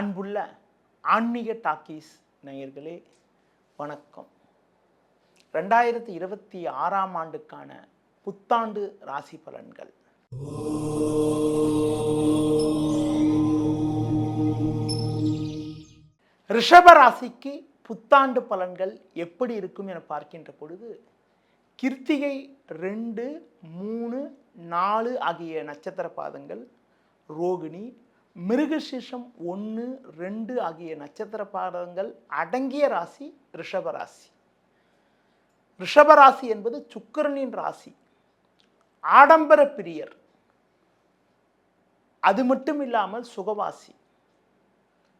அன்புள்ள ஆன்மீக டாக்கீஸ் நேயர்களே வணக்கம். ரெண்டாயிரத்தி இருபத்தி ஆறாம் ஆண்டுக்கான புத்தாண்டு ராசி பலன்கள். ரிஷப ராசிக்கு புத்தாண்டு பலன்கள் எப்படி இருக்கும் என பார்க்கின்ற பொழுது கிருத்திகை ரெண்டு மூணு நாலு ஆகிய நட்சத்திர பாதங்கள் ரோகிணி மிருகசிஷம் ஒன்று ரெண்டு ஆகிய நட்சத்திர பாதங்கள் அடங்கிய ராசி ரிஷபராசி ரிஷபராசி என்பது சுக்கிரனின் ராசி. ஆடம்பர பிரியர். அது மட்டும் இல்லாமல் சுகவாசி.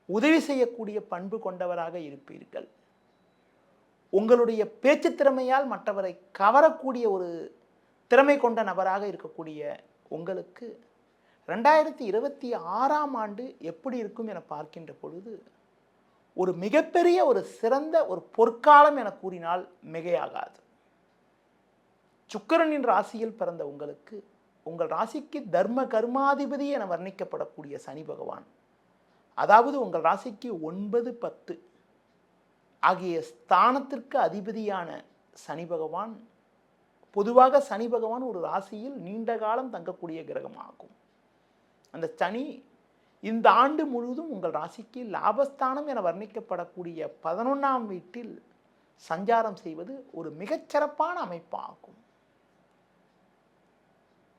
உதவி செய்யக்கூடிய பண்பு கொண்டவராக இருப்பீர்கள். உங்களுடைய பேச்சு திறமையால் மற்றவரை கவரக்கூடிய ஒரு திறமை கொண்ட நபராக இருக்கக்கூடிய உங்களுக்கு ரெண்டாயிரத்தி இருபத்தி ஆறாம் ஆண்டு எப்படி இருக்கும் என பார்க்கின்ற பொழுது ஒரு மிகப்பெரிய ஒரு சிறந்த ஒரு பொற்காலம் என கூறினால் மிகையாகாது. சுக்கிரனின் ராசியில் பிறந்த உங்களுக்கு உங்கள் ராசிக்கு தர்ம கர்மாதிபதி என வர்ணிக்கப்படக்கூடிய சனி பகவான் அதாவது உங்கள் ராசிக்கு ஒன்பது பத்து ஆகிய ஸ்தானத்திற்கு அதிபதியான சனி பகவான் பொதுவாக சனி பகவான் ஒரு ராசியில் நீண்ட காலம் தங்கக்கூடிய கிரகமாகும். அந்த சனி இந்த ஆண்டு முழுவதும் உங்கள் ராசிக்கு லாபஸ்தானம் என வர்ணிக்கப்படக்கூடிய பதினொன்றாம் வீட்டில் சஞ்சாரம் செய்வது ஒரு மிகச்சிறப்பான அமைப்பாகும்.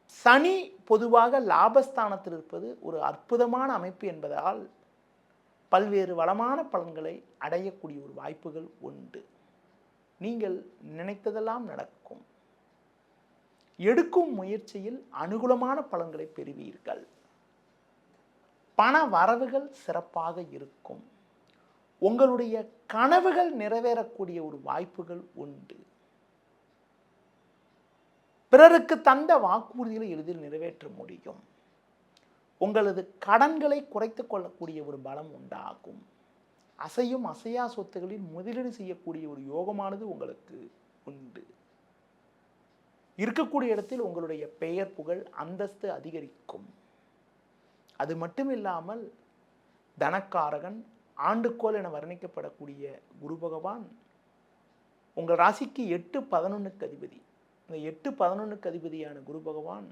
சனி பொதுவாக லாபஸ்தானத்தில் இருப்பது ஒரு அற்புதமான அமைப்பு என்பதால் பல்வேறு வளமான பலன்களை அடையக்கூடிய ஒரு வாய்ப்புகள் உண்டு. நீங்கள் நினைத்ததெல்லாம் நடக்கும். எடுக்கும் முயற்சியில் அனுகூலமான பலன்களை பெறுவீர்கள். பண வரவுகள் சிறப்பாக இருக்கும். உங்களுடைய கனவுகள் நிறைவேறக்கூடிய ஒரு வாய்ப்புகள் உண்டு. பிறருக்கு தந்த வாக்குறுதிகளை எளிதில் நிறைவேற்ற முடியும். உங்களது கடன்களை குறைத்து கொள்ளக்கூடிய ஒரு பலம் உண்டாகும். அசையும் அசையா சொத்துகளில் முதலீடு செய்யக்கூடிய ஒரு யோகமானது உங்களுக்கு உண்டு. இருக்கக்கூடிய இடத்தில் உங்களுடைய பெயர் புகழ் அந்தஸ்து அதிகரிக்கும். அது மட்டும் இல்லாமல் தனக்காரகன் ஆண்டுக்கோள் என வர்ணிக்கப்படக்கூடிய குரு பகவான் உங்கள் ராசிக்கு எட்டு பதினொன்றுக்கு அதிபதி. இந்த எட்டு பதினொன்றுக்கு அதிபதியான குரு பகவான்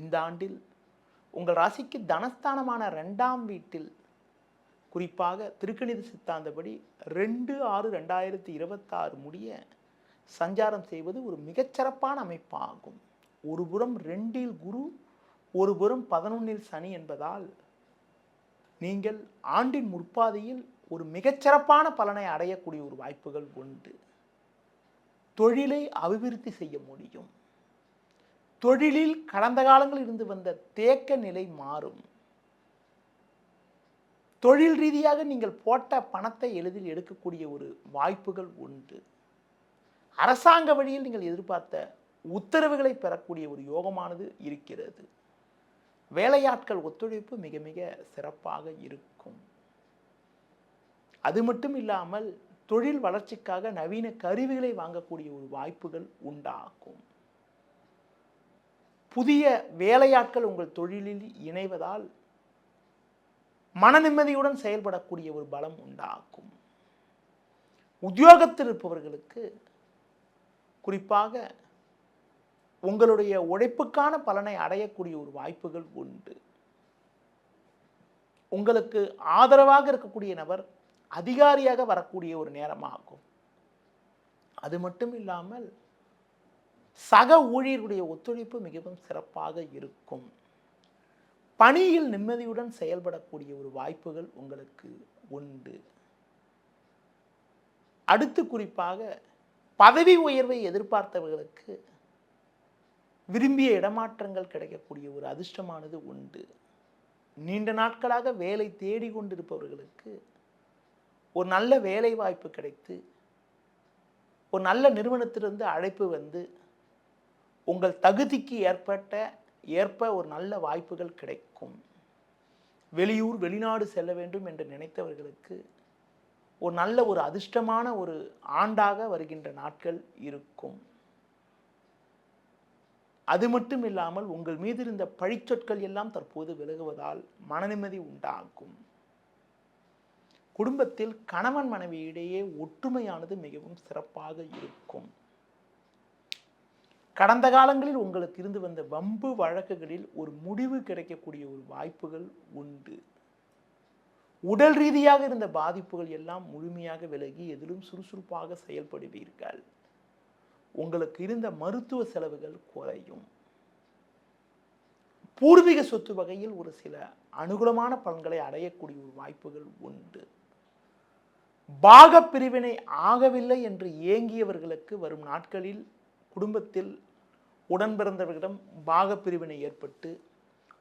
இந்த ஆண்டில் உங்கள் ராசிக்கு தனஸ்தானமான ரெண்டாம் வீட்டில் குறிப்பாக திருக்கணித சித்தாந்தப்படி ரெண்டு ஆறு ரெண்டாயிரத்தி இருபத்தாறு முடிய சஞ்சாரம் செய்வது ஒரு மிகச்சிறப்பான அமைப்பாகும். ஒரு புறம் ரெண்டில் குரு ஒரு புறம் பதினொன்னில் சனி என்பதால் நீங்கள் ஆண்டின் முற்பாதையில் ஒரு மிகச்சிறப்பான பலனை அடையக்கூடிய ஒரு வாய்ப்புகள் உண்டு. தொழிலை அபிவிருத்தி செய்ய முடியும். தொழிலில் கடந்த காலங்களில் இருந்து வந்த தேக்க நிலை மாறும். தொழில் ரீதியாக நீங்கள் போட்ட பணத்தை எளிதில் எடுக்கக்கூடிய ஒரு வாய்ப்புகள் உண்டு. அரசாங்க வழியில் நீங்கள் எதிர்பார்த்த உத்தரவுகளை பெறக்கூடிய ஒரு யோகமானது இருக்கிறது. வேலையாட்கள் ஒத்துழைப்பு மிக மிக சிறப்பாக இருக்கும். அது மட்டும் இல்லாமல் தொழில் வளர்ச்சிக்காக நவீன கருவிகளை வாங்கக்கூடிய ஒரு வாய்ப்புகள் உண்டாகும். புதிய வேலையாட்கள் உங்கள் தொழிலில் இணைவதால் மன நிம்மதியுடன் செயல்படக்கூடிய ஒரு பலம் உண்டாகும். உத்தியோகத்தில் இருப்பவர்களுக்கு குறிப்பாக உங்களுடைய உழைப்புக்கான பலனை அடையக்கூடிய ஒரு வாய்ப்புகள் உண்டு. உங்களுக்கு ஆதரவாக இருக்கக்கூடிய நபர் அதிகாரியாக வரக்கூடிய ஒரு நேரமாகும். அது மட்டும் இல்லாமல் சக ஊழியர்களுடைய ஒத்துழைப்பு மிகவும் சிறப்பாக இருக்கும். பணியில் நிம்மதியுடன் செயல்படக்கூடிய ஒரு வாய்ப்புகள் உங்களுக்கு உண்டு. அடுத்து குறிப்பாக பதவி உயர்வை எதிர்பார்த்தவர்களுக்கு விரும்பிய இடமாற்றங்கள் கிடைக்கக்கூடிய ஒரு அதிர்ஷ்டமானது உண்டு. நீண்ட நாட்களாக வேலை தேடி கொண்டிருப்பவர்களுக்கு ஒரு நல்ல வேலை வாய்ப்பு கிடைத்து ஒரு நல்ல நிறுவனத்திலிருந்து அழைப்பு வந்து உங்கள் தகுதிக்கு ஏற்பட்ட ஏற்ப ஒரு நல்ல வாய்ப்புகள் கிடைக்கும். வெளியூர் வெளிநாடு செல்ல வேண்டும் என்று நினைத்தவர்களுக்கு ஒரு நல்ல ஒரு அதிர்ஷ்டமான ஒரு ஆண்டாக வருகின்ற நாட்கள் இருக்கும். அது மட்டும் இல்லாமல் உங்கள் மீது இருந்த பழிச்சொற்கள் எல்லாம் தற்போது விலகுவதால் மனநிம்மதி உண்டாகும். குடும்பத்தில் கணவன் மனைவி இடையே ஒற்றுமையானது மிகவும் சிறப்பாக இருக்கும். கடந்த காலங்களில் உங்களுக்கு இருந்து வந்த வம்பு வழக்குகளில் ஒரு முடிவு கிடைக்கக்கூடிய ஒரு வாய்ப்புகள் உண்டு. உடல் ரீதியாக இருந்த பாதிப்புகள் எல்லாம் முழுமையாக விலகி எதிலும் சுறுசுறுப்பாக செயல்படுவீர்கள். உங்களுக்கு இருந்த மருத்துவ செலவுகள் குறையும். பூர்வீக சொத்து வகையில் ஒரு சில அனுகூலமான பலன்களை அடையக்கூடிய ஒரு வாய்ப்புகள் உண்டு. பாக பிரிவினை ஆகவில்லை என்று ஏங்கியவர்களுக்கு வரும் நாட்களில் குடும்பத்தில் உடன் பிறந்தவர்களிடம் பாக பிரிவினை ஏற்பட்டு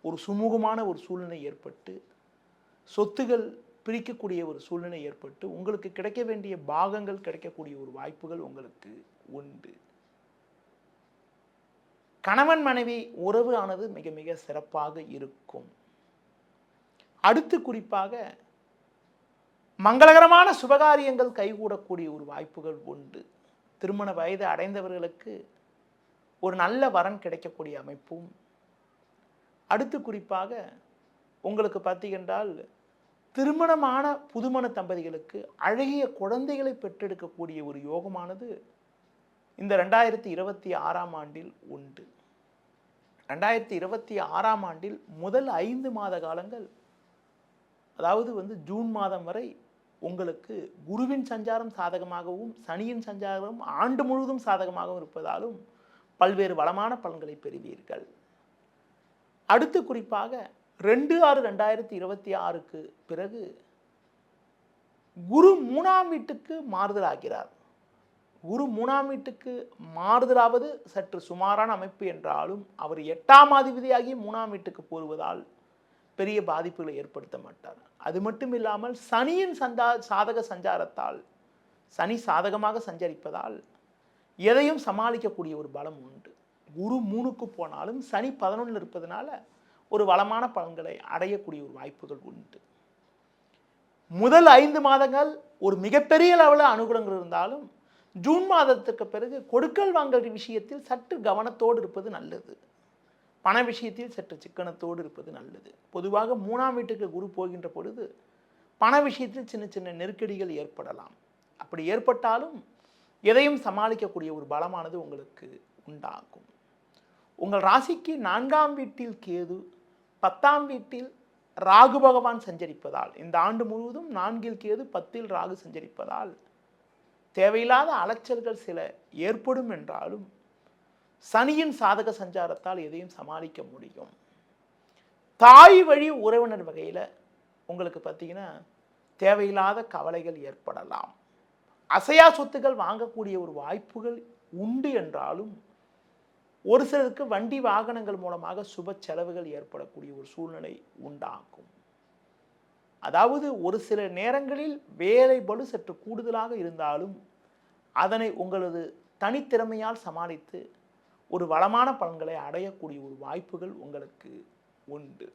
ஒரு சுமூகமான ஒரு சூழ்நிலை ஏற்பட்டு சொத்துகள் பிரிக்கக்கூடிய ஒரு சூழ்நிலை ஏற்பட்டு உங்களுக்கு கிடைக்க வேண்டிய பாகங்கள் கிடைக்கக்கூடிய ஒரு வாய்ப்புகள் உங்களுக்கு உண்டு. கணவன் மனைவி உறவு ஆனது மிக மிக சிறப்பாக இருக்கும். அடுத்து குறிப்பாக மங்களகரமான சுபகாரியங்கள் கைகூடக்கூடிய ஒரு வாய்ப்புகள் உண்டு. திருமண வயது அடைந்தவர்களுக்கு ஒரு நல்ல வரன் கிடைக்கக்கூடிய அமைப்பும். அடுத்து குறிப்பாக உங்களுக்கு பார்த்தீங்கன்றால் திருமணமான புதுமண தம்பதிகளுக்கு அழகிய குழந்தைகளை பெற்றெடுக்கக்கூடிய ஒரு யோகமானது இந்த ரெண்டாயிரத்தி இருபத்தி ஆறாம் ஆண்டில் உண்டு. ரெண்டாயிரத்தி இருபத்தி ஆறாம் ஆண்டில் முதல் ஐந்து மாத காலங்கள். அதாவது வந்து ஜூன் மாதம் வரை உங்களுக்கு குருவின் சஞ்சாரம் சாதகமாகவும் சனியின் சஞ்சாரம் ஆண்டு முழுவதும் சாதகமாகவும் இருப்பதாலும் பல்வேறு வளமான பலன்களை பெறுவீர்கள். அடுத்து குறிப்பாக ரெண்டு ஆறு ரெண்டாயிரத்தி இருபத்தி ஆறுக்கு பிறகு குரு மூணாம் வீட்டுக்கு மாறுதல் ஆகிறார் குரு மூணாம் வீட்டுக்கு மாறுதலாவது சற்று சுமாரான அமைப்பு என்றாலும் அவர் எட்டாம் அதிபதியாகி மூணாம் வீட்டுக்கு போருவதால் பெரிய பாதிப்புகளை ஏற்படுத்த மாட்டார். அது மட்டும் இல்லாமல் சனியின் சந்தா சாதக சஞ்சாரத்தால் சனி சாதகமாக சஞ்சரிப்பதால் எதையும் சமாளிக்கக்கூடிய ஒரு பலம் உண்டு. குரு மூணுக்கு போனாலும் சனி பதினொன்றில் இருப்பதனால ஒரு வளமான பலன்களை அடையக்கூடிய ஒரு வாய்ப்புகள் உண்டு. முதல் ஐந்து மாதங்கள் ஒரு மிகப்பெரிய லெவலில் அனுகூலங்கள் இருந்தாலும் ஜூன் மாதத்துக்கு பிறகு கொடுக்கல் வாங்கல் விஷயத்தில் சற்று கவனத்தோடு இருப்பது நல்லது. பண விஷயத்தில் சற்று சிக்கனத்தோடு இருப்பது நல்லது. பொதுவாக மூணாம் வீட்டுக்கு குரு போகின்ற பொழுது பண விஷயத்தில் சின்ன சின்ன நெருக்கடிகள் ஏற்படலாம். அப்படி ஏற்பட்டாலும் எதையும் சமாளிக்கக்கூடிய ஒரு பலமானது உங்களுக்கு உண்டாகும். உங்கள் ராசிக்கு நான்காம் வீட்டில் கேது பத்தாம் வீட்டில் ராகு பகவான் சஞ்சரிப்பதால் இந்த ஆண்டு முழுவதும் நான்கில் கேது பத்தில் ராகு சஞ்சரிப்பதால் தேவையில்லாத அலைச்சல்கள் சில ஏற்படும் என்றாலும் சனியின் சாதக சஞ்சாரத்தால் எதையும் சமாளிக்க முடியும். தாய் வழி உறவினர் வகையில் உங்களுக்கு பார்த்தீங்கன்னா தேவையில்லாத கவலைகள் ஏற்படலாம். அசையா சொத்துக்கள் வாங்கக்கூடிய ஒரு வாய்ப்புகள் உண்டு என்றாலும் ஒரு சிலருக்கு வண்டி வாகனங்கள் மூலமாக சுப செலவுகள் ஏற்படக்கூடிய ஒரு சூழ்நிலை உண்டாகும். அதாவது ஒரு சில நேரங்களில் வேலை பளு சற்று கூடுதலாக இருந்தாலும் அதனை உங்களது தனித்திறமையால் சமாளித்து ஒரு வளமான பலன்களை அடையக்கூடிய ஒரு வாய்ப்புகள் உங்களுக்கு உண்டு.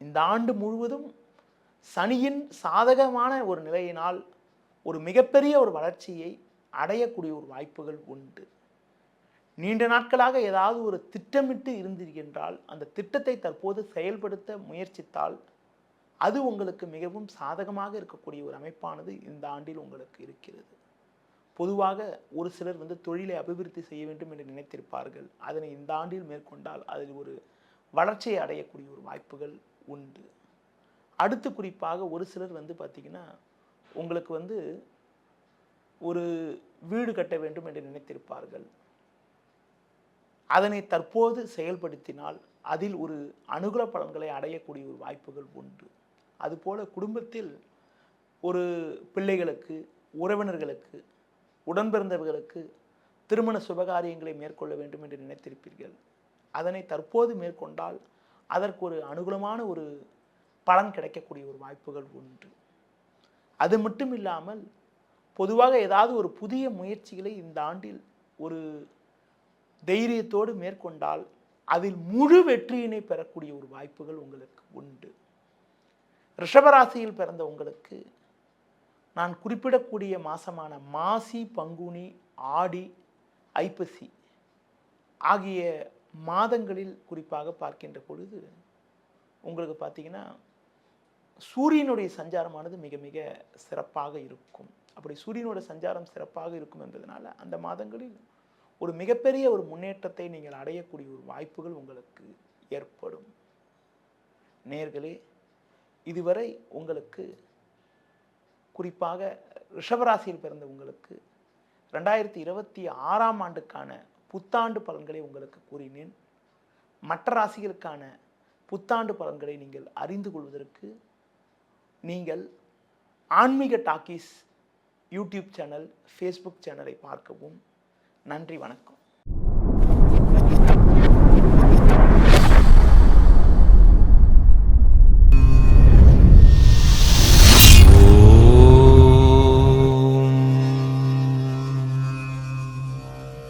இந்த ஆண்டு முழுவதும் சனியின் சாதகமான ஒரு நிலையினால் ஒரு மிகப்பெரிய ஒரு வளர்ச்சியை அடையக்கூடிய ஒரு வாய்ப்புகள் உண்டு. நீண்ட நாட்களாக ஏதாவது ஒரு திட்டமிட்டு இருந்திருக்கின்றால் அந்த திட்டத்தை தற்போது செயல்படுத்த முயற்சித்தால் அது உங்களுக்கு மிகவும் சாதகமாக இருக்கக்கூடிய ஒரு அமைப்பானது இந்த ஆண்டில் உங்களுக்கு இருக்கிறது. பொதுவாக ஒரு சிலர் வந்து தொழிலை அபிவிருத்தி செய்ய வேண்டும் என்று நினைத்திருப்பார்கள். அதனை இந்த ஆண்டில் மேற்கொண்டால் அதில் ஒரு வளர்ச்சியை அடையக்கூடிய ஒரு வாய்ப்புகள் உண்டு. அடுத்து குறிப்பாக ஒரு சிலர் வந்து பார்த்திங்கன்னா உங்களுக்கு வந்து ஒரு வீடு கட்ட வேண்டும் என்று நினைத்திருப்பார்கள். அதனை தற்போது செயல்படுத்தினால் அதில் ஒரு அனுகூல பலன்களை அடையக்கூடிய ஒரு வாய்ப்புகள் உண்டு. அதுபோல குடும்பத்தில் ஒரு பிள்ளைகளுக்கு உறவினர்களுக்கு உடன்பிறந்தவர்களுக்கு திருமண சுபகாரியங்களை மேற்கொள்ள வேண்டும் என்று நினைத்திருப்பீர்கள். அதனை தற்போது மேற்கொண்டால் அதற்கு ஒரு அனுகூலமான ஒரு பலன் கிடைக்கக்கூடிய ஒரு வாய்ப்புகள் உண்டு. அது மட்டும் இல்லாமல் பொதுவாக ஏதாவது ஒரு புதிய முயற்சிகளை இந்த ஆண்டில் ஒரு தைரியத்தோடு மேற்கொண்டால் அதில் முழு வெற்றியினை பெறக்கூடிய ஒரு வாய்ப்புகள் உங்களுக்கு உண்டு. ரிஷபராசியில் பிறந்த உங்களுக்கு நான் குறிப்பிடக்கூடிய மாசமான மாசி பங்குனி ஆடி ஐப்பசி ஆகிய மாதங்களில் குறிப்பாக பார்க்கின்ற பொழுது உங்களுக்கு பார்த்தீங்கன்னா சூரியனுடைய சஞ்சாரமானது மிக மிக சிறப்பாக இருக்கும். அப்படி சூரியனோட சஞ்சாரம் சிறப்பாக இருக்கும் என்பதனால அந்த மாதங்களில் ஒரு மிகப்பெரிய ஒரு முன்னேற்றத்தை நீங்கள் அடையக்கூடிய ஒரு வாய்ப்புகள் உங்களுக்கு ஏற்படும். நேர்களே இதுவரை உங்களுக்கு குறிப்பாக ரிஷபராசியில் பிறந்த உங்களுக்கு ரெண்டாயிரத்தி இருபத்தி ஆறாம் ஆண்டுக்கான புத்தாண்டு பலன்களை உங்களுக்கு கூறினேன். மற்ற ராசிகளுக்கான புத்தாண்டு பலன்களை நீங்கள் அறிந்து கொள்வதற்கு நீங்கள் ஆன்மீக டாக்கீஸ் யூடியூப் சேனல் ஃபேஸ்புக் சேனலை பார்க்கவும். நன்றி வணக்கம்.